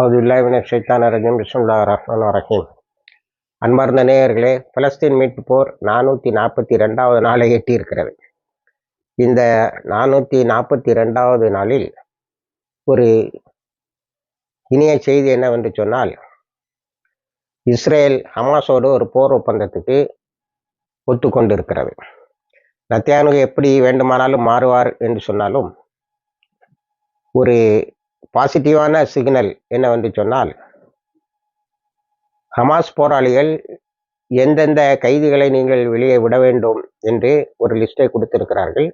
அவுதுல்லாவின ஷைத்தான ரஜீம் பிஸ்முல்லா ரஹ்மான் ரஹீம். அன்பார்ந்த நேயர்களே பலஸ்தீன் மீட்பு போர் நானூற்றி நாற்பத்தி ரெண்டாவது நாளை எட்டியிருக்கிறது. இந்த நானூற்றி நாற்பத்தி ரெண்டாவது நாளில் ஒரு இனிய செய்தி என்னவென்று சொன்னால் இஸ்ரேல் ஹமாஸோடு ஒரு போர் ஒப்பந்தத்துக்கு ஒத்துக்கொண்டிருக்கிறது. நத்தியானு எப்படி வேண்டுமானாலும் மாறுவார் என்று சொன்னாலும் ஒரு பாசிட்டிவான சிக்னல் என்னவென்று சொன்னால் ஹமாஸ் போராளிகள் எந்தெந்த கைதிகளை நீங்கள் வெளியே விட வேண்டும் என்று ஒரு லிஸ்ட்டை கொடுத்திருக்கிறார்கள்.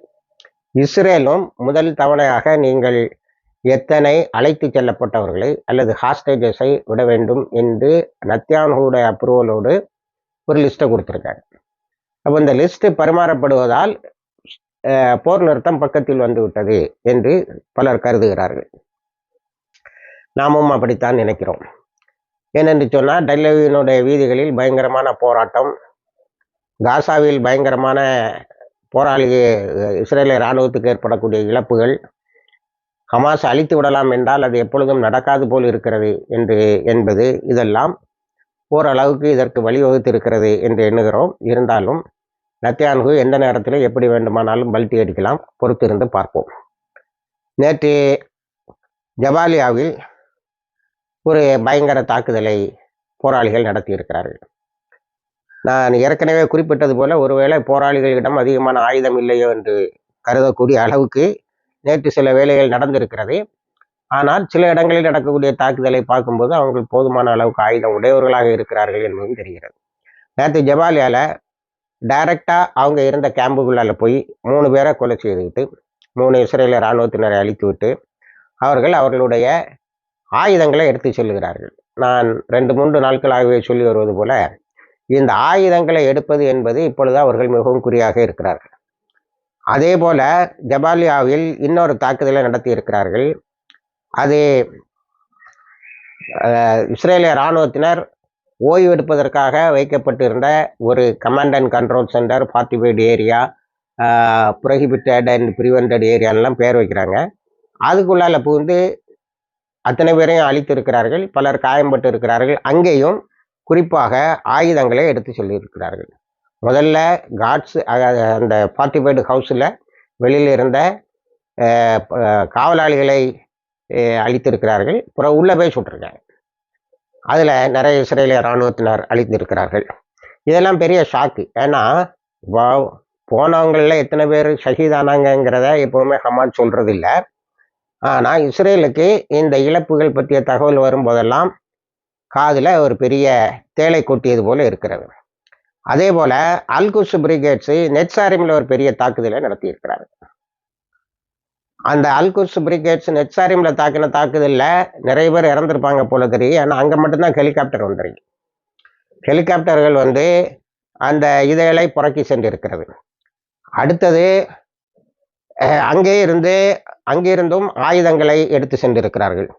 இஸ்ரேலும் முதல் தவணையாக நீங்கள் எத்தனை அழைத்து செல்லப்பட்டவர்களை அல்லது ஹாஸ்டேஜஸை விட வேண்டும் என்று நத்தியானுடைய அப்ரூவலோடு ஒரு லிஸ்ட்டை கொடுத்துருக்காங்க அப்போ இந்த லிஸ்ட்டு பரிமாறப்படுவதால் போர் நிறுத்தம் பக்கத்தில் வந்துவிட்டது என்று பலர் கருதுகிறார்கள். நாமும் அப்படித்தான் நினைக்கிறோம். ஏனென்று சொன்னால் டெல்லவியினுடைய வீதிகளில் பயங்கரமான போராட்டம் காசாவில் பயங்கரமான போராளி இஸ்ரேலிய இராணுவத்துக்கு ஏற்படக்கூடிய இழப்புகள் ஹமாஸ் அழித்து விடலாம் என்றால் அது எப்பொழுதும் நடக்காது போல் இருக்கிறது என்று என்பது இதெல்லாம் ஓரளவுக்கு இதற்கு வழிவகுத்து இருக்கிறது என்று எண்ணுகிறோம். இருந்தாலும் நத்தியான்கு எந்த நேரத்தில் எப்படி வேண்டுமானாலும் பல்ட்டி அடிக்கலாம் பொறுத்திருந்து பார்ப்போம். நேற்று ஜபாலியாவில் ஒரு பயங்கர தாக்குதலை போராளிகள் நடத்தியிருக்கிறார்கள். நான் ஏற்கனவே குறிப்பிட்டது போல ஒருவேளை போராளிகளிடம் அதிகமான ஆயுதம் இல்லையோ என்று கருதக்கூடிய அளவுக்கு நேற்று சில வேலைகள் நடந்திருக்கிறது. ஆனால் சில இடங்களில் நடக்கக்கூடிய தாக்குதலை பார்க்கும்போது அவர்கள் போதுமான அளவுக்கு ஆயுதம் உடையவர்களாக இருக்கிறார்கள் என்பதும் தெரிகிறது. நேற்று ஜபாலியால டைரக்டாக அவங்க இருந்த கேம்புக்குள்ளால் போய் மூணு பேரை கொலை செய்துவிட்டு மூணு இஸ்ரேலிய இராணுவத்தினரை அழித்து விட்டு அவர்கள் அவர்களுடைய ஆயுதங்களை எடுத்து சொல்லுகிறார்கள். நான் ரெண்டு மூன்று நாட்களாகவே சொல்லி வருவது போல இந்த ஆயுதங்களை எடுப்பது என்பது இப்பொழுது அவர்கள் மிகவும் குறியாக இருக்கிறார்கள். அதே போல ஜபாலியாவில் இன்னொரு தாக்குதலை நடத்தி இருக்கிறார்கள். அது இஸ்ரேலிய இராணுவத்தினர் ஓய்வு எடுப்பதற்காக வைக்கப்பட்டிருந்த ஒரு command and control centre fortified area prohibited and prevented ஏரியாலாம் பேர் வைக்கிறாங்க. அதுக்குள்ளால புகுந்து அத்தனை பேரையும் அழித்திருக்கிறார்கள் பலர் காயம்பட்டு இருக்கிறார்கள் அங்கேயும் குறிப்பாக ஆயுதங்களை எடுத்து சொல்லியிருக்கிறார்கள். முதல்ல காட்ஸ் அந்த ஃபார்ட்டிஃபைடு ஹவுஸில் வெளியில் இருந்த காவலாளிகளை அழித்திருக்கிறார்கள். அப்புறம் உள்ளே போய் சுட்டிருக்காங்க. அதில் நிறைய இஸ்ரேலிய இராணுவத்தினர் அழித்திருக்கிறார்கள் இதெல்லாம் பெரிய ஷாக்கு ஏன்னா போனவங்களில் எத்தனை பேர் ஷஹீதானாங்கிறத எப்போவுமே ஹமாத் சொல்கிறது இல்லை ஆனால் இஸ்ரேலுக்கு இந்த இழப்புகள் பற்றிய தகவல் வரும்போதெல்லாம் காதில் ஒரு பெரிய தேலை கொட்டியது போல இருக்கிறது. அதே போல அல்குஸ் பிரிகேட்ஸு நெட்சாரிமில் ஒரு பெரிய தாக்குதலை நடத்தியிருக்கிறாரு அந்த அல்குஸ் பிரிகேட்ஸ் நெட்சாரிமில் தாக்கின தாக்குதலில் நிறைய பேர் இறந்துருப்பாங்க போல தெரியும் ஆனால் அங்கே மட்டும்தான் ஹெலிகாப்டர் வந்துருக்கு. ஹெலிகாப்டர்கள் வந்து அந்த இதழை புறக்கி சென்றிருக்கிறது. அடுத்தது அங்கே இருந்து அங்கிருந்தும் ஆயுதங்களை எடுத்து சென்றிருக்கிறார்கள்.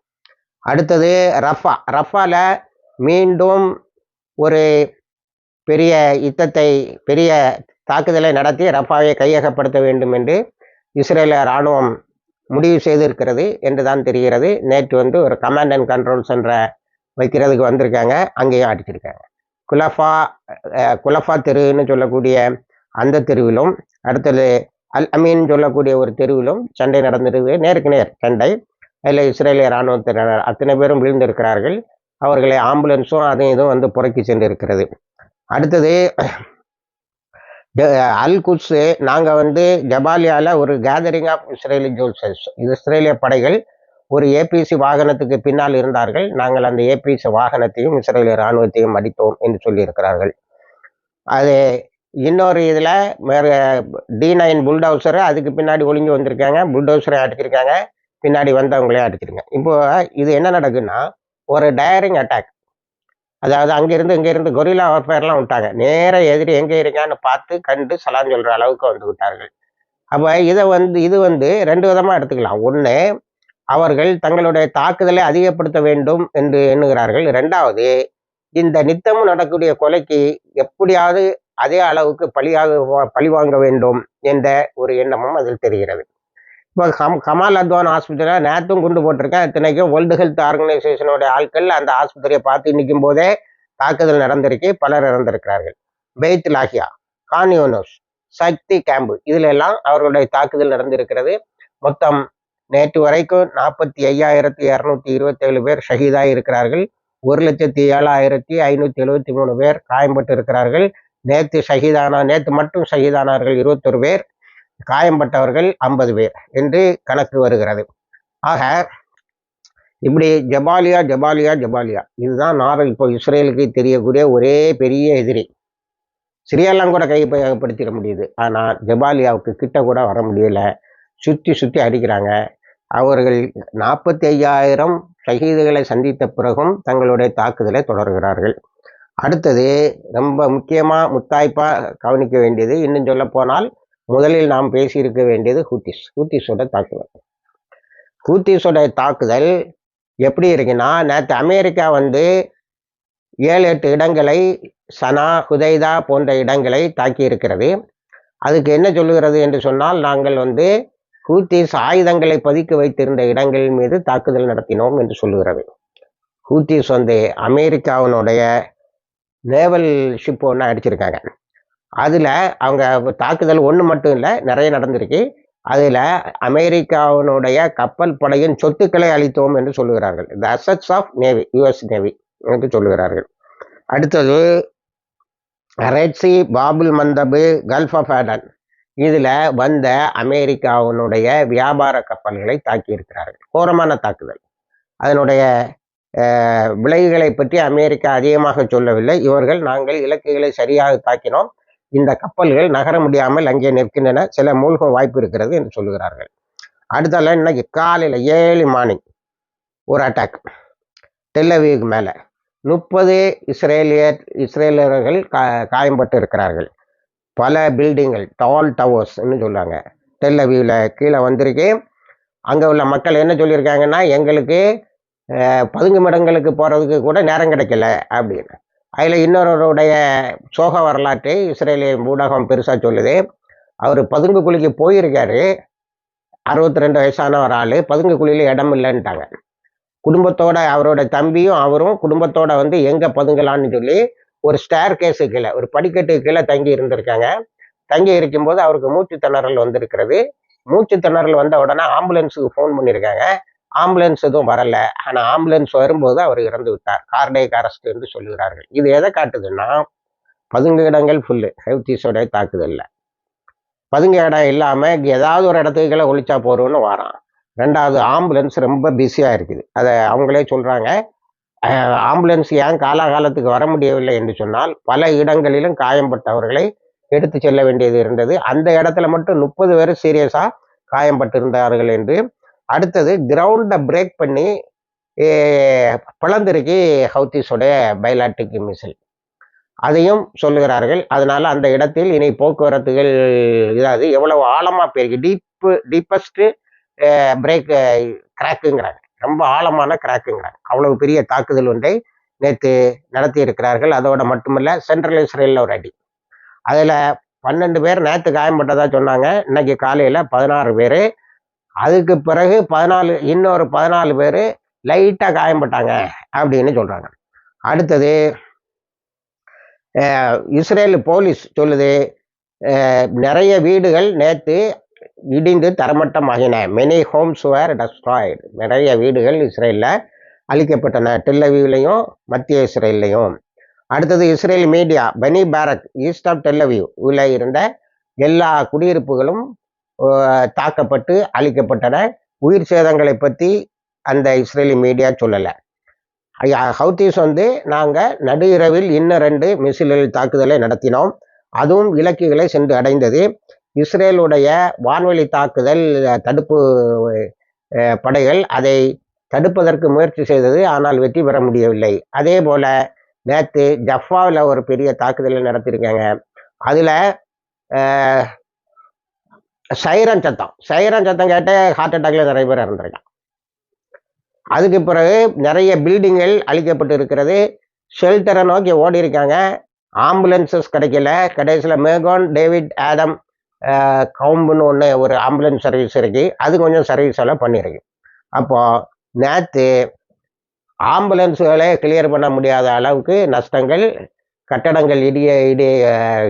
அடுத்தது ரஃபா. ரஃபால மீண்டும் ஒரு பெரிய யுத்தத்தை பெரிய தாக்குதலை நடத்தி ரஃபாவை கையகப்படுத்த வேண்டும் என்று இஸ்ரேல இராணுவம் முடிவு செய்திருக்கிறது என்று தான் தெரிகிறது. நேற்று வந்து ஒரு கமாண்ட் அண்ட் கண்ட்ரோல் சென்ற வைக்கிறதுக்கு வந்திருக்காங்க. அங்கேயும் அடிச்சிருக்காங்க குலஃபா குலஃபா தெருன்னு சொல்லக்கூடிய அந்த தெருவிலும் அடுத்தது அல் அமீன் சொல்லக்கூடிய ஒரு தெருவிலும் சண்டை நடந்திருக்கு. நேருக்கு நேர் சண்டை. அதில் இஸ்ரேலிய இராணுவத்தினர் அத்தனை பேரும் விழுந்திருக்கிறார்கள். அவர்களை ஆம்புலன்ஸும் அதையும் இதுவும் வந்து புறக்கி சென்றிருக்கிறது. அடுத்தது அல் குட்ஸு நாங்கள் வந்து ஜபாலியாவில் ஒரு கேதரிங் ஆஃப் இஸ்ரேலி ஜோல்சஸ் இது இஸ்ரேலிய படைகள். ஒரு ஏபிசி வாகனத்துக்கு பின்னால் இருந்தார்கள். நாங்கள் அந்த ஏபிசி வாகனத்தையும் இஸ்ரேலிய இராணுவத்தையும் அடித்தோம் என்று சொல்லியிருக்கிறார்கள். அது இன்னொரு இதில் வேறு டி நைன் புல்டவுசரு அதுக்கு பின்னாடி ஒளிஞ்சு வந்திருக்காங்க. புல்டவுசரை அடிச்சிருக்காங்க. பின்னாடி வந்தவங்களே அடிச்சிருங்க இப்போ இது என்ன நடக்குன்னா ஒரு டயரிங் அட்டாக் அதாவது அங்கேருந்து இங்கேருந்து கொரிலா வார்ஃபேர்லாம் விட்டாங்க. நேராக எதிரி எங்கே இருக்கான்னு பார்த்து கண்டு சலான் சொல்கிற அளவுக்கு வந்து விட்டார்கள். அப்போ இதை வந்து இது வந்து ரெண்டு விதமாக எடுத்துக்கலாம். ஒன்று அவர்கள் தங்களுடைய தாக்குதலை அதிகப்படுத்த வேண்டும் என்று எண்ணுகிறார்கள். ரெண்டாவது இந்த நித்தமும் நடக்கக்கூடிய கொலைக்கு எப்படியாவது அதே அளவுக்கு பழியாக பழி வாங்க வேண்டும் என்ற ஒரு எண்ணமும் அதில் தெரிகிறது. இப்போ கம் கமால் அத்வான் ஆஸ்பத்திரியில் நேற்றும் குண்டு போட்டிருக்கேன். இத்தனைக்கும் வேர்ல்டு ஹெல்த் ஆர்கனைசேஷனோட ஆட்கள் அந்த ஆஸ்பத்திரியை பார்த்து நிற்கும் போதே தாக்குதல் நடந்திருக்கு பலர் இறந்திருக்கிறார்கள். பெய்த் லாகியா கான்யூனோஸ் சக்தி கேம்பு இதுல எல்லாம் அவர்களுடைய தாக்குதல் நடந்திருக்கிறது. மொத்தம் நேற்று வரைக்கும் நாற்பத்தி ஐயாயிரத்தி இரநூத்தி இருபத்தேழு பேர் ஷஹீதாக இருக்கிறார்கள் ஒரு லட்சத்தி ஏழாயிரத்தி ஐநூற்றி எழுபத்தி மூணு பேர் காயம்பட்டு இருக்கிறார்கள் நேற்று ஷஹீதானா நேற்று மட்டும் ஷஹீதானார்கள் இருபத்தொரு பேர் காயம்பட்டவர்கள் ஐம்பது பேர் என்று கணக்கு வருகிறது. ஆக இப்படி ஜபாலியா ஜபாலியா ஜபாலியா இதுதான் நாரல் இப்போ இஸ்ரேலுக்கு தெரியக்கூடிய ஒரே பெரிய எதிரி. சிரியாலாம் கூட கைப்பற்றிட முடியுது. ஆனால் ஜபாலியாவுக்கு கிட்ட கூட வர முடியல. சுற்றி சுற்றி அடிக்கிறாங்க. அவர்கள் நாற்பத்தி ஐயாயிரம் ஷஹீதுகளை சந்தித்த பிறகும் தங்களுடைய தாக்குதலை தொடர்கிறார்கள். அடுத்தது ரொம்ப முக்கியமாக முத்தாய்ப்பாக கவனிக்க வேண்டியது இன்னும் சொல்ல போனால் முதலில் நாம் பேசியிருக்க வேண்டியது ஹூத்திஸ் ஹூத்திஸோட தாக்குதல். ஹூத்திஸோட தாக்குதல் எப்படி இருக்குன்னா நேற்று அமெரிக்கா வந்து ஏழு எட்டு இடங்களை சனா ஹுதைதா போன்ற இடங்களை தாக்கி இருக்கிறது அதுக்கு என்ன சொல்லுகிறது என்று சொன்னால் நாங்கள் வந்து ஹூத்திஸ் ஆயுதங்களை பதுக்கி வைத்திருந்த இடங்கள் மீது தாக்குதல் நடத்தினோம் என்று சொல்லுகிறது. ஹூத்திஸ் வந்து அமெரிக்காவினுடைய நேவல் ஷிப் ஒன்று அடிச்சிருக்காங்க. அதில் அவங்க தாக்குதல் ஒன்று மட்டும் இல்லை நிறைய நடந்திருக்கு. அதில் அமெரிக்காவினுடைய கப்பல் படையின் சொத்துக்களை அளித்தோம் என்று சொல்லுகிறார்கள். The assets of navy U S navy என்று சொல்லுகிறார்கள். அடுத்தது Red Sea Bab el Mandeb gulf of Aden இதில் வந்த அமெரிக்காவினுடைய வியாபார கப்பல்களை தாக்கியிருக்கிறார்கள். கோரமான தாக்குதல். அதனுடைய விளைவுகளை பற்றி அமெரிக்கா அதிகமாக சொல்லவில்லை. இவர்கள் நாங்கள் இலக்குகளை சரியாக தாக்கினோம் இந்த கப்பல்கள் நகர முடியாமல் அங்கே நிற்கின்றன. சில மூழ்க வாய்ப்பு இருக்கிறது என்று சொல்லுகிறார்கள். அடுத்தால இன்னைக்கு காலையில் ஏழு மார்னிங் ஒரு அட்டாக் டெல்லவிக்கு மேலே. முப்பது இஸ்ரேலியர் இஸ்ரேலியர்கள் கா காயம்பட்டு இருக்கிறார்கள். பல பில்டிங்கள் டால் டவர்ஸ்ன்னு சொல்லுவாங்க. டெல்லவியில் கீழே வந்திருக்கு. அங்கே உள்ள மக்கள் என்ன சொல்லியிருக்காங்கன்னா எங்களுக்கு பதுங்குமிடங்களுக்கு போகிறதுக்கு கூட நேரம் கிடைக்கல அப்படின்னு. அதில் இன்னொருவருடைய சோக வரலாற்றை இஸ்ரேலிய ஊடகம் பெருசாக சொல்லுது. அவர் பதுங்கு குழிக்கு போயிருக்காரு. அறுபத்தி ரெண்டு வயசான ஒரு ஆள். பதுங்கு குழியில் இடம் இல்லைன்ட்டாங்க. குடும்பத்தோட அவரோட தம்பியும் அவரும் குடும்பத்தோட வந்து எங்கே பதுங்கலான்னு சொல்லி ஒரு ஸ்டேர் கேஸு கீழே ஒரு படிக்கட்டு கீழே தங்கி இருந்திருக்காங்க. தங்கி இருக்கும்போது அவருக்கு மூச்சு திணறல் வந்திருக்கிறது. மூச்சு திணறல் வந்த உடனே ஆம்புலன்ஸுக்கு ஃபோன் பண்ணியிருக்காங்க ஆம்புலன்ஸ் எதுவும் வரல. ஆனால் ஆம்புலன்ஸ் வரும்போது அவர் இறந்து விட்டார். கார்டேக் அரெஸ்ட் என்று சொல்லுகிறார்கள். இது எதை காட்டுதுன்னா பதுங்கு இடங்கள் ஃபுல்லு ஹெவ்தீஸோட தாக்குதல்ல பதுங்கு இடம் இல்லாமல் ஏதாவது ஒரு இடத்துக்குள்ள ஒழிச்சா போகிறோன்னு வரான். ரெண்டாவது ஆம்புலன்ஸ் ரொம்ப பிஸியாக இருக்குது. அதை அவங்களே சொல்கிறாங்க ஆம்புலன்ஸ் ஏன் காலாகாலத்துக்கு வர முடியவில்லை என்று சொன்னால் பல இடங்களிலும் காயம்பட்டவர்களை எடுத்து செல்ல வேண்டியது இருந்தது. அந்த இடத்துல மட்டும் முப்பது பேர் சீரியஸாக காயம்பட்டிருந்தார்கள் என்று அடுத்தது கிரவுண்டை பிரேக் பண்ணி பிளந்திருக்கு ஹவுத்திஸோடைய பைலாட்டிக் மிசில் அதையும் சொல்லுகிறார்கள். அதனால் அந்த இடத்தில் இனி போக்குவரத்துகள் இதாவது எவ்வளவு ஆழமாக போயிருக்கு. டீப்பு டீப்பஸ்ட்டு பிரேக் கிராக்குங்கிறாங்க ரொம்ப ஆழமான கிராக்குங்கிறாங்க அவ்வளவு பெரிய தாக்குதல் ஒன்றை நேற்று நடத்தி இருக்கிறார்கள் அதோட மட்டுமல்ல சென்ட்ரல் இஸ்ரேலில் ஒரு அடி. அதில் பன்னெண்டு பேர் நேற்று காயம்பட்டதாக சொன்னாங்க. இன்னைக்கு காலையில் பதினாறு பேர் அதுக்கு பிறகு பதினாலு இன்னொரு பதினாலு பேர் லைட்டாக காயம்பட்டாங்க அப்படின்னு சொல்கிறாங்க அடுத்தது இஸ்ரேல் போலீஸ் சொல்லுது நிறைய வீடுகள் நேற்று இடிந்து தரமட்டமாகின. மெனி ஹோம்ஸ் வேர் டஸ்ட்ராய்டு நிறைய வீடுகள் இஸ்ரேலில் அழிக்கப்பட்டன. டெல்லவியூலையும் மத்திய இஸ்ரேல்லையும். அடுத்தது Israel media Bnei Brak east of Tel Aviv உள்ள இருந்த எல்லா குடியிருப்புகளும் தாக்கப்பட்டு அழிக்கப்பட்டன. உயிர் சேதங்களை பற்றி அந்த இஸ்ரேலி மீடியா சொல்லலை. ஹவுத்தீஸ் வந்து நாங்கள் நடு இரவில் இன்னும் ரெண்டு மிசிலில் தாக்குதலை நடத்தினோம். அதுவும் இலக்குகளை சென்று அடைந்தது. இஸ்ரேலுடைய வான்வெளி தாக்குதல் தடுப்பு படைகள் அதை தடுப்பதற்கு முயற்சி செய்தது ஆனால் வெற்றி பெற முடியவில்லை. அதே போல நேற்று ஜஃபாவில் ஒரு பெரிய தாக்குதலை நடத்தியிருக்காங்க. அதில் சைரன் சத்தம். சைரன் சத்தம் கேட்டு ஹார்ட் அட்டாக்ல நிறைய பேர் இறந்துருக்காங்க. அதுக்கு பிறகு நிறைய பில்டிங்கள் அழிக்கப்பட்டு இருக்கிறது ஷெல்டரை நோக்கி ஓடி இருக்காங்க ஆம்புலன்சஸ் கிடைக்கல. கடைசியில் மேகோன் டேவிட் ஆடம் கவும்புன்னு ஒன்று ஒரு ஆம்புலன்ஸ் சர்வீஸ் இருக்கு. அது கொஞ்சம் சர்வீஸ் எல்லாம் பண்ணியிருக்கு. அப்போ நேற்று ஆம்புலன்ஸுகளை கிளியர் பண்ண முடியாத அளவுக்கு நஷ்டங்கள் கட்டடங்கள் இடிய இடி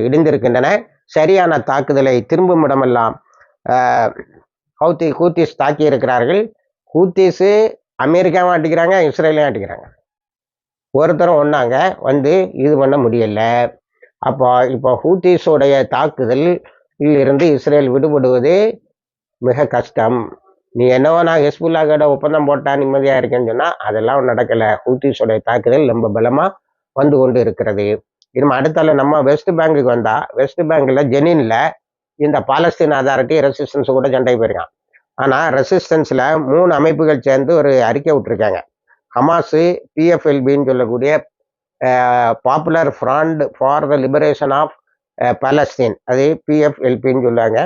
இடிந்திருக்கின்றன. சரியான தாக்குதலை திரும்பும் இடமெல்லாம் ஹவுத்தி ஹூத்திஸ் தாக்கி இருக்கிறார்கள் ஹூத்திஸு அமெரிக்காவும் அடிக்கிறாங்க இஸ்ரேலையும் அடிக்கிறாங்க. ஒருத்தரும் ஒன்றாங்க வந்து இது பண்ண முடியல. அப்போ இப்போ ஹூத்திஸுடைய தாக்குதல் இருந்து இஸ்ரேல் விடுபடுவது மிக கஷ்டம். நீ என்னவோ நான் ஹெஸ்புல்லாவோட ஒப்பந்தம் போட்டால் நிம்மதியாக இருக்கேன்னு சொன்னால் அதெல்லாம் நடக்கலை. ஹூத்திஸோடைய தாக்குதல் ரொம்ப பலமாக வந்து கொண்டு இருக்கிறது. இனிமே அடுத்தால நம்ம வெஸ்ட் பேங்குக்கு வந்தால் வெஸ்ட் பேங்கில் ஜெனினில் இந்த பாலஸ்தீன் அதாரிட்டி ரெசிஸ்டன்ஸ் கூட சண்டை போயிருக்கான். ஆனால் ரெசிஸ்டன்ஸில் மூணு அமைப்புகள் சேர்ந்து ஒரு அறிக்கை விட்டுருக்காங்க. ஹமாஸு பிஎஃப்எல்பின்னு சொல்லக்கூடிய popular front for the liberation of Palestine அது பிஎஃப்எல்பின்னு சொல்லுவாங்க.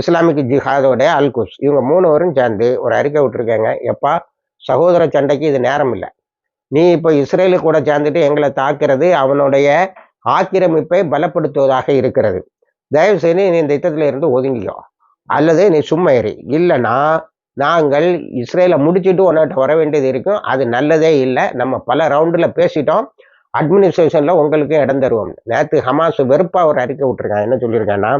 இஸ்லாமிக் ஜிஹாதோட அல்குஸ். இவங்க மூணு வரும் சேர்ந்து ஒரு அறிக்கை விட்டுருக்காங்க. எப்பா சகோதர சண்டைக்கு இது நேரம் இல்லை. நீ இப்போ இஸ்ரேலு கூட சேர்ந்துட்டு எங்களை தாக்குறது அவனுடைய ஆக்கிரமிப்பை பலப்படுத்துவதாக இருக்கிறது. தயவு செய்து நீ இந்த திட்டத்தில் இருந்து ஒதுங்கிக்கோ. அல்லது நீ சும்மா ஏறி இல்லைன்னா நாங்கள் இஸ்ரேலை முடிச்சுட்டு உன்னிட்ட வர வேண்டியது இருக்கும். அது நல்லதே இல்லை. நம்ம பல ரவுண்டில் பேசிட்டோம். அட்மினிஸ்ட்ரேஷனில் உங்களுக்கு இடம் தருவோம். நேற்று ஹமாஸ் வெறுப்பாக ஒரு அறிக்கை விட்டுருக்கான். என்ன சொல்லியிருக்காங்கன்னா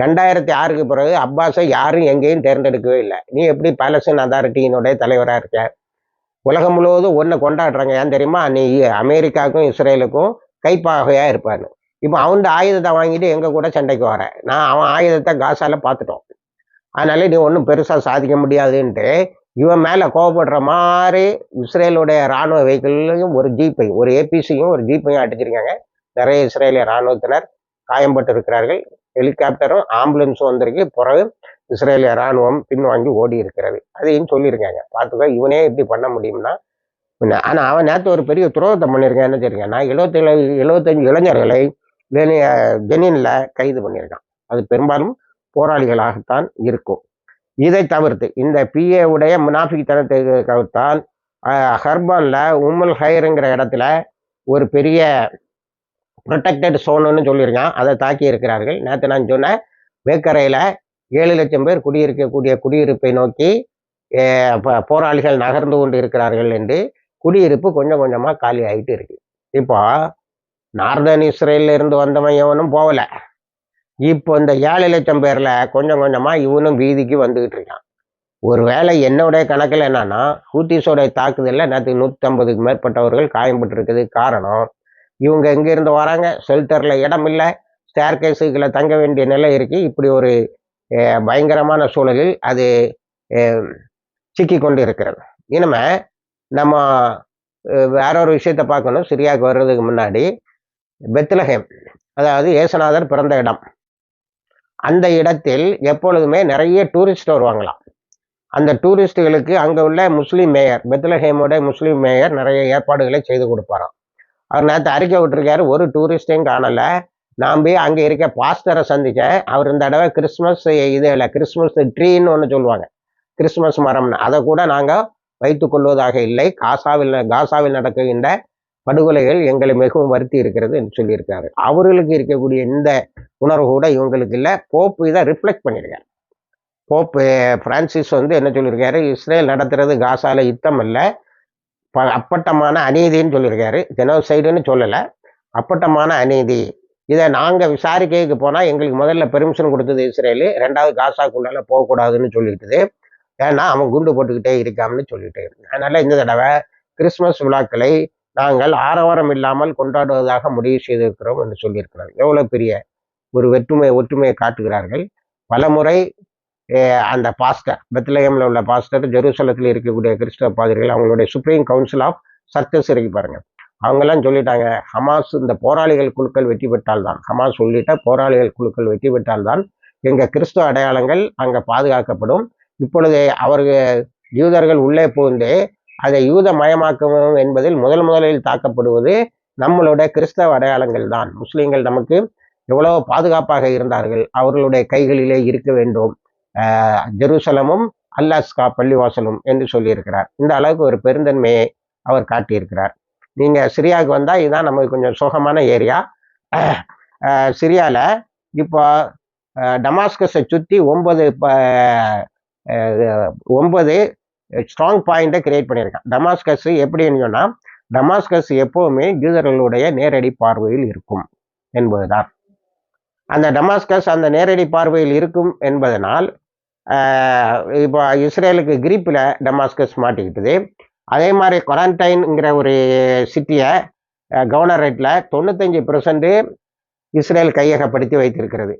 ரெண்டாயிரத்தி ஆறுக்கு பிறகு அப்பாஸை யாரும் எங்கேயும் தேர்ந்தெடுக்கவே இல்லை. நீ எப்படி பாலஸ்தீன் அதாரிட்டியினுடைய தலைவராக இருக்க? உலகம் முழுவதும் ஒன்றை கொண்டாடுறாங்க. ஏன் தெரியுமா? நீ அமெரிக்காவுக்கும் இஸ்ரேலுக்கும் கைப்பாகையாக இருப்பான்னு. இப்போ அவன் ஆயுதத்தை வாங்கிட்டு எங்கள் கூட சண்டைக்கு வர? நான் அவன் ஆயுதத்தை காசால பார்த்துட்டோம் அதனால நீ ஒன்றும் பெருசாக சாதிக்க முடியாதுன்ட்டு இவன் மேலே கோவப்படுற மாதிரி இஸ்ரேலுடைய இராணுவ வெஹிக்கிள்லையும் ஒரு ஜீப்பை ஒரு ஏபிசியும் ஒரு ஜீப்பையும் அடிச்சிருக்காங்க. நிறைய இஸ்ரேலிய இராணுவத்தினர் காயம்பட்டு இருக்கிறார்கள் ஹெலிகாப்டரும் ஆம்புலன்ஸும் வந்திருக்கு. பிறகு இஸ்ரேலிய இராணுவம் பின்வாங்கி ஓடி இருக்கிறது. அதையும் சொல்லியிருக்காங்க. பார்த்துக்கோ இவனே இப்படி பண்ண முடியும்னா ஆனால் அவன் நேற்று ஒரு பெரிய துரோகத்தை பண்ணியிருக்கான். என்ன தெரியுங்க நான் எழுபத்தேழு எழுபத்தஞ்சு இளைஞர்களை ஜெனினில் கைது பண்ணியிருக்கான். அது பெரும்பாலும் போராளிகளாகத்தான் இருக்கும். இதை தவிர்த்து இந்த பிஏ உடைய முனாஃபித்தனத்தை தவிர்த்தான் ஹர்பானில் உம்முல் ஹைருங்கிற இடத்துல ஒரு பெரிய ப்ரொடெக்டட் சோனுன்னு சொல்லியிருக்கான். அதை தாக்கி இருக்கிறார்கள். நேற்று நான் சொன்னேன் வேக்கரையில் ஏழு லட்சம் பேர் குடியிருக்கக்கூடிய குடியிருப்பை நோக்கி போராளிகள் நகர்ந்து கொண்டு இருக்கிறார்கள் என்று குடியிருப்பு கொஞ்சம் கொஞ்சமாக காலி ஆகிட்டு இருக்கு. இப்போ நார்தன் இஸ்ரேலில் இருந்து வந்தவன் எவனும் போகலை. இப்போ இந்த ஏழு லட்சம் பேரில் கொஞ்சம் கொஞ்சமாக இவனும் வீதிக்கு வந்துக்கிட்டு இருக்கான். ஒருவேளை என்னுடைய கணக்கில் என்னன்னா ஹூத்திஸோடைய தாக்குதலில் நேற்று நூற்றம்பதுக்கு மேற்பட்டவர்கள் காயம்பட்டுருக்குது காரணம் இவங்க எங்கேருந்து வராங்க? ஷெல்டரில் இடம் இல்லை ஸ்டேர் கேஸுகளை தங்க வேண்டிய நிலை இருக்கு. இப்படி ஒரு பயங்கரமான சூழலில் அது சிக்கி கொண்டு இருக்கிறது இனிமே நம்ம வேற ஒரு விஷயத்தை பார்க்கணும். சிரியாவுக்கு வர்றதுக்கு முன்னாடி பெத்லஹேம் அதாவது ஏசுநாதர் பிறந்த இடம். அந்த இடத்தில் எப்பொழுதுமே நிறைய டூரிஸ்ட் வருவாங்களாம். அந்த டூரிஸ்டுகளுக்கு அங்கே உள்ள முஸ்லீம் மேயர் பெத்லஹேமோட முஸ்லீம் மேயர் நிறைய ஏற்பாடுகளை செய்து கொடுப்பாராம். அவர் நேற்று அறிக்கை விட்டுருக்காரு ஒரு டூரிஸ்டையும் காணலை. நான் போய் அங்கே இருக்க பாஸ்டரை சந்தித்தேன் அவர் இந்த தடவை கிறிஸ்மஸ் இது இல்லை கிறிஸ்மஸ் ட்ரீன்னு ஒன்று சொல்லுவாங்க. கிறிஸ்மஸ் மரம்னு. அதை கூட நாங்கள் வைத்துக்கொள்வதாக இல்லை. காசாவில் காசாவில் நடக்குகின்ற படுகொலைகள் எங்களை மிகவும் வருத்தி இருக்கிறது என்று சொல்லியிருக்காரு. அவர்களுக்கு இருக்கக்கூடிய இந்த உணர்வு கூட இவங்களுக்கு இல்லை. போப்பு இதை ரிஃப்ளெக்ட் பண்ணியிருக்காரு. போப்பு பிரான்சிஸ் வந்து என்ன சொல்லியிருக்காரு? இஸ்ரேல் நடத்துறது காசால யுத்தம் இல்லை ப- அப்பட்டமான அநீதின்னு சொல்லியிருக்காரு. ஜெனோசைடுன்னு சொல்லலை. அப்பட்டமான அநீதி. இதை நாங்கள் விசாரிக்கைக்கு போனால் எங்களுக்கு முதல்ல பெர்மிஷன் கொடுத்தது இஸ்ரேலு. ரெண்டாவது காசாக்குள்ளால போகக்கூடாதுன்னு சொல்லிட்டுது. ஏன்னா அவன் குண்டு போட்டுக்கிட்டே இருக்காமன்னு சொல்லிட்டு. அதனால் இந்த தடவை கிறிஸ்மஸ் விழாக்களை நாங்கள் ஆரவாரம் இல்லாமல் கொண்டாடுவதாக முடிவு செய்திருக்கிறோம் என்று சொல்லியிருக்கிறார். எவ்வளோ பெரிய ஒரு வெற்றுமை ஒற்றுமையை காட்டுகிறார்கள். பலமுறை அந்த பாஸ்டர் பெத்லகேமில் உள்ள பாஸ்டர் ஜெருசலத்தில் இருக்கக்கூடிய கிறிஸ்தவ பாதிரிகள் அவங்களுடைய சுப்ரீம் கவுன்சில் ஆஃப் சர்ச்சஸ் இருக்கு பாருங்க. அவங்கெல்லாம் சொல்லிட்டாங்க ஹமாஸ் இந்த போராளிகள் குழுக்கள் வெற்றி பெற்றால்தான். ஹமாஸ் உள்ளிட்ட போராளிகள் குழுக்கள் வெற்றி பெற்றால்தான். எங்கள் கிறிஸ்துவ அடையாளங்கள் அங்கே பாதுகாக்கப்படும். இப்பொழுது அவர்கள் யூதர்கள் உள்ளே புகுந்து அதை யூத மயமாக்கவும் என்பதில் முதல் முதலில் தாக்கப்படுவது நம்மளுடைய கிறிஸ்தவ அடையாளங்கள் தான். முஸ்லீம்கள் நமக்கு எவ்வளவு பாதுகாப்பாக இருந்தார்கள் அவர்களுடைய கைகளிலே இருக்க வேண்டும். ஜெருசலமும் அல்லாஸ்கா பள்ளிவாசலும் என்று சொல்லியிருக்கிறார். இந்த அளவுக்கு ஒரு பெருந்தன்மையை அவர் காட்டியிருக்கிறார். நீங்கள் சிரியாவுக்கு வந்தால் இதுதான் நமக்கு கொஞ்சம் சுகமான ஏரியா. சிரியாவில் இப்போ டமாஸ்கஸை சுற்றி ஒன்பது இப்போ ஒன்பது ஸ்ட்ராங் பாயிண்ட்டை கிரியேட் பண்ணியிருக்கான். டமாஸ்கஸ் எப்படின்னு சொன்னால் டமாஸ்கஸ் எப்போவுமே யூதர்களுடைய நேரடி பார்வையில் இருக்கும் என்பதுதான். அந்த டமாஸ்கஸ் அந்த நேரடி பார்வையில் இருக்கும் என்பதனால் இப்போ இஸ்ரேலுக்கு கிரிப்பில் டமாஸ்கஸ் மாட்டிக்கிட்டது. அதே மாதிரி குவாரண்டைன்ங்கிற ஒரு சிட்டியை கவர்னரேட்டில் தொண்ணூத்தஞ்சு பெர்சன்ட் இஸ்ரேல் கையகப்படுத்தி வைத்திருக்கிறது.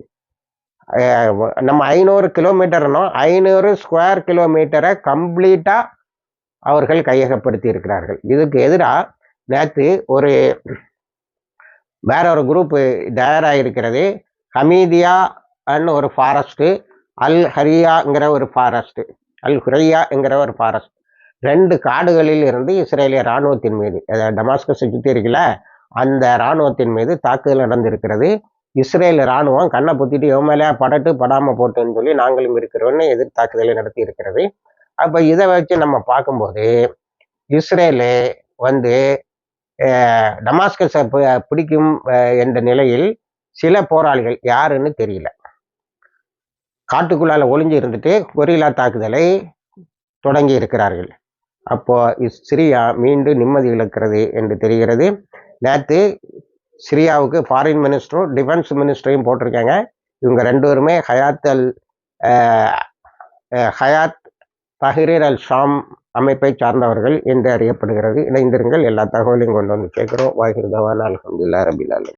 நம்ம ஐநூறு கிலோமீட்டர்னோ ஐநூறு ஸ்கொயர் கிலோமீட்டரை கம்ப்ளீட்டாக அவர்கள் கையகப்படுத்தி இருக்கிறார்கள் இதுக்கு எதிராக நேற்று ஒரு வேற ஒரு குரூப்பு தயாராகிருக்கிறது ஹமீதியா அன்னு ஒரு ஃபாரஸ்ட்டு அல் ஹரியாங்கிற ஒரு ஃபாரஸ்ட்டு அல் ஹுரையாங்கிற ஒரு ஃபாரஸ்ட் ரெண்டு காடுகளில் இருந்து இஸ்ரேலிய இராணுவத்தின் மீது டமாஸ்கஸை சுற்றி இருக்கல அந்த இராணுவத்தின் மீது தாக்குதல் நடந்திருக்கிறது. இஸ்ரேல் இராணுவம் கண்ணை பொத்திட்டு எவ்வளோ படட்டு படாமல் போட்டுன்னு சொல்லி நாங்களும் இருக்கிறோன்னு எதிர் தாக்குதலை நடத்தி இருக்கிறது அப்போ இதை வச்சு நம்ம பார்க்கும்போது இஸ்ரேலு வந்து டமாஸ்கஸை பிடிக்கும் என்ற நிலையில் சில போராளிகள் யாருன்னு தெரியல. காட்டுக்குள்ளால் ஒளிஞ்சு இருந்துட்டு கொரில்லா தாக்குதலை தொடங்கி இருக்கிறார்கள். அப்போ சிரியா மீண்டும் நிம்மதி இழக்கிறது என்று தெரிகிறது. நேற்று சிரியாவுக்கு ஃபாரின் மினிஸ்டரும் டிஃபென்ஸ் மினிஸ்டரையும் போட்டிருக்காங்க. இவங்க ரெண்டு பேருமே Hayat al Hayat Tahrir al Sham அமைப்பை சார்ந்தவர்கள் என்று அறியப்படுகிறது. இணைந்திருங்கள். எல்லா தகவலையும் கொண்டு வந்து சேர்க்கிறோம் வாகிருதவான் அலமதுல்லா ரபிலாலும்